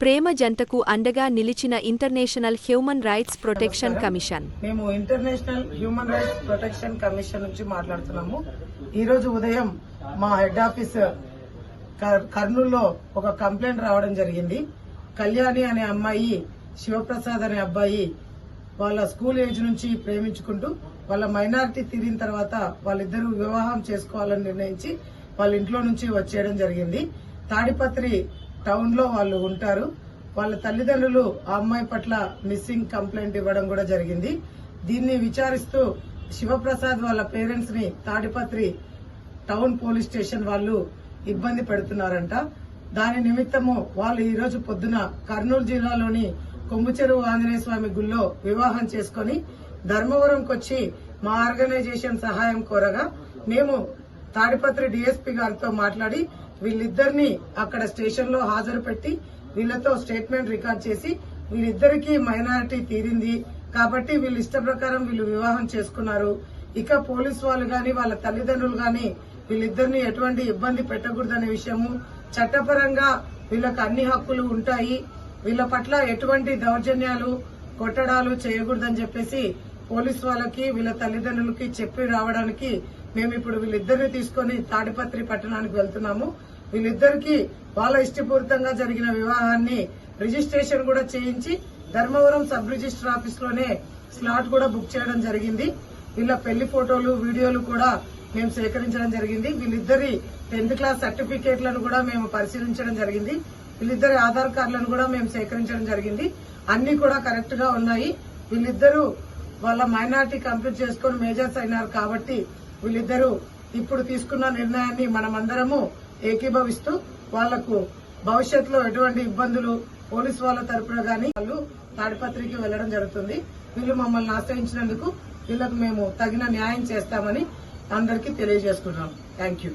ప్రేమ జంటకు అండగా నిలిచిన International Human Rights Protection Commission. మేము International Human Rights Protection Commission నుంచి మాట్లాడుతున్నాము. ఈ రోజు ఉదయం మా హెడ్ ఆఫీస్ కర్- కర్నూలులో ఒక కంప్లైంట్ రావడం జరిగింది. కళ్యాణి అనే అమ్మాయి శివప్రసాద్ అనే అబ్బాయి వాళ్ళ స్కూల్ ఏజ్ నుంచి ప్రేమించుకుంటూ వాళ్ళ మైనారిటీ తీరిన తర్వాత వాళ్ళిద్దరూ వివాహం చేసుకోవాలని నిర్ణయించి వాళ్ళ ఇంట్లో నుంచి వచ్చేయడం జరిగింది. తాడిపత్రి టౌన్లో వాళ్ళు ఉంటారు. వాళ్ళ తల్లిదండ్రులు ఆ అమ్మాయి పట్ల మిస్సింగ్ కంప్లైంట్ ఇవ్వడం కూడా జరిగింది. దీన్ని విచారిస్తూ శివప్రసాద్ వాళ్ళ పేరెంట్స్ని తాడిపత్రి టౌన్ పోలీస్ స్టేషన్ వాళ్ళు ఇబ్బంది పెడుతున్నారంట. దాని నిమిత్తము వాళ్ళు ఈ రోజు పొద్దున కర్నూలు జిల్లాలోని కొమ్ముచెరువు ఆంజనేయ స్వామి గుళ్ళో వివాహం చేసుకుని ధర్మవరంకి వచ్చి మా ఆర్గనైజేషన్ సహాయం కోరగా మేము తాడిపత్రి డిఎస్పీ గారితో మాట్లాడి వీళ్ళిద్దరిని అక్కడ స్టేషన్లో హాజరు పెట్టి వీళ్ళతో స్టేట్మెంట్ రికార్డ్ చేసి వీళ్ళిద్దరికీ మైనారిటీ తీరింది కాబట్టి వీళ్ళు ఇష్ట ప్రకారం వీళ్ళు వివాహం చేసుకున్నారు. ఇక పోలీసు వాళ్ళు గాని వాళ్ళ తల్లిదండ్రులు గాని వీళ్ళిద్దరిని ఎటువంటి ఇబ్బంది పెట్టకూడదనే విషయము చట్టపరంగా వీళ్ళకు అన్ని హక్కులు ఉంటాయి. వీళ్ళ పట్ల ఎటువంటి దౌర్జన్యాలు కొట్టడాలు చేయకూడదని చెప్పేసి పోలీసు వాళ్ళకి వీళ్ళ తల్లిదండ్రులకి చెప్పి రావడానికి మేము ఇప్పుడు వీళ్ళిద్దరిని తీసుకొని తాడిపత్రి పట్టణానికి వెళ్తున్నాము. వీళ్ళిద్దరికి వాళ్ళ ఇష్టపూరితంగా జరిగిన వివాహాన్ని రిజిస్ట్రేషన్ కూడా చేయించి ధర్మవరం సబ్ రిజిస్టర్ ఆఫీస్లోనే స్లాట్ కూడా బుక్ చేయడం జరిగింది. వీళ్ళ పెళ్ళి ఫోటోలు వీడియోలు కూడా మేము సేకరించడం జరిగింది. వీళ్ళిద్దరి టెన్త్ క్లాస్ సర్టిఫికేట్లను కూడా మేము పరిశీలించడం జరిగింది. వీళ్ళిద్దరి ఆధార్ కార్డులను కూడా మేము సేకరించడం జరిగింది. అన్ని కూడా కరెక్ట్గా ఉన్నాయి. వీళ్ళిద్దరూ వాళ్ళ మైనార్టీ కంప్లీట్ చేసుకుని మేజర్స్ అయినారు కాబట్టి వీళ్ళిద్దరూ ఇప్పుడు తీసుకున్న నిర్ణయాన్ని మనమందరము ఏకీభవిస్తూ వాళ్ళకు భవిష్యత్తులో ఎటువంటి ఇబ్బందులు పోలీసు వాళ్ళ తరపున గాని వాళ్ళు తాడిపత్రికి వెళ్ళడం జరుగుతుంది. వీళ్ళు మమ్మల్ని ఆశ్రయించినందుకు వీళ్ళకు మేము తగిన న్యాయం చేస్తామని అందరికీ తెలియజేసుకున్నాం. Thank you.